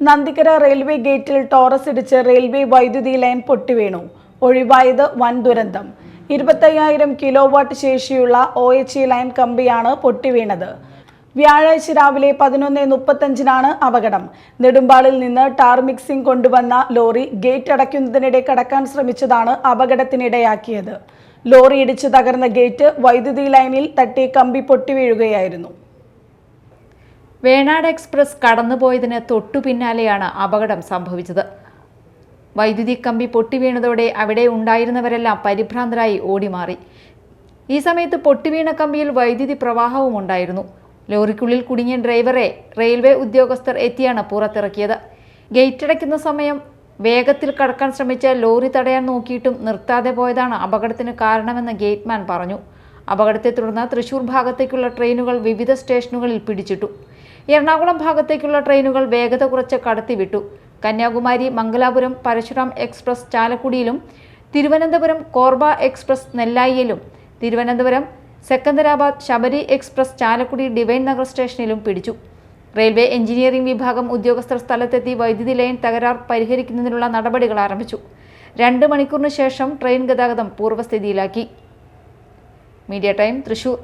Nandikkara railway ഗേറ്റിൽ Taurus ഇടിച്ച് railway വൈദ്യുതി ലൈൻ പൊട്ടിവീണു. ഒഴിവായത് വൻ ദുരന്തം. ഇരുപത്തയ്യായിരം കിലോ വാട്ട് ശേഷിയുള്ള ഒ എച്ച് ഇ ലൈൻ കമ്പിയാണ് പൊട്ടിവീണത്. വ്യാഴാഴ്ച രാവിലെ പതിനൊന്ന് മുപ്പത്തഞ്ചിനാണ് അപകടം. നെടുമ്പാളിൽ നിന്ന് ടാർ മിക്സിംഗ് കൊണ്ടുവന്ന ലോറി ഗേറ്റ് അടയ്ക്കുന്നതിനിടെ കടക്കാൻ ശ്രമിച്ചതാണ് അപകടത്തിനിടയാക്കിയത്. ലോറി ഇടിച്ചു തകർന്ന ഗേറ്റ് വൈദ്യുതി ലൈനിൽ തട്ടി കമ്പി പൊട്ടിവീഴുകയായിരുന്നു. വേണാട് എക്സ്പ്രസ് കടന്നുപോയതിന് തൊട്ടു പിന്നാലെയാണ് അപകടം സംഭവിച്ചത്. വൈദ്യുതി കമ്പി പൊട്ടിവീണതോടെ അവിടെ ഉണ്ടായിരുന്നവരെല്ലാം പരിഭ്രാന്തരായി ഓടിമാറി. ഈ സമയത്ത് പൊട്ടിവീണ കമ്പിയിൽ വൈദ്യുതി പ്രവാഹവും ഉണ്ടായിരുന്നു. ലോറിക്കുള്ളിൽ കുടുങ്ങിയ ഡ്രൈവറെ റെയിൽവേ ഉദ്യോഗസ്ഥർ എത്തിയാണ് പുറത്തിറക്കിയത്. ഗേറ്റ് അടയ്ക്കുന്ന സമയം വേഗത്തിൽ കടക്കാൻ ശ്രമിച്ച ലോറി തടയാൻ നോക്കിയിട്ടും നിർത്താതെ പോയതാണ് അപകടത്തിന് കാരണമെന്ന് ഗേറ്റ്മാൻ പറഞ്ഞു. അപകടത്തെ തുടർന്ന് തൃശൂർ ഭാഗത്തേക്കുള്ള ട്രെയിനുകൾ വിവിധ സ്റ്റേഷനുകളിൽ പിടിച്ചിട്ടു. എറണാകുളം ഭാഗത്തേക്കുള്ള ട്രെയിനുകൾ വേഗത കുറച്ച് കടത്തിവിട്ടു. കന്യാകുമാരി മംഗലാപുരം പരശുറാം എക്സ്പ്രസ് ചാലക്കുടിയിലും തിരുവനന്തപുരം കോർബ എക്സ്പ്രസ് നെല്ലായിയിലും തിരുവനന്തപുരം സെക്കന്ദരാബാദ് ശബരി എക്സ്പ്രസ് ചാലക്കുടി ഡിവൈൻ നഗർ സ്റ്റേഷനിലും പിടിച്ചു. റെയിൽവേ എഞ്ചിനീയറിംഗ് വിഭാഗം ഉദ്യോഗസ്ഥർ സ്ഥലത്തെത്തി വൈദ്യുതി ലൈൻ തകരാർ പരിഹരിക്കുന്നതിനുള്ള നടപടികൾ ആരംഭിച്ചു. രണ്ട് മണിക്കൂറിന് ശേഷം ട്രെയിൻ ഗതാഗതം പൂർവസ്ഥിതിയിലാക്കി. Media time Thrissur.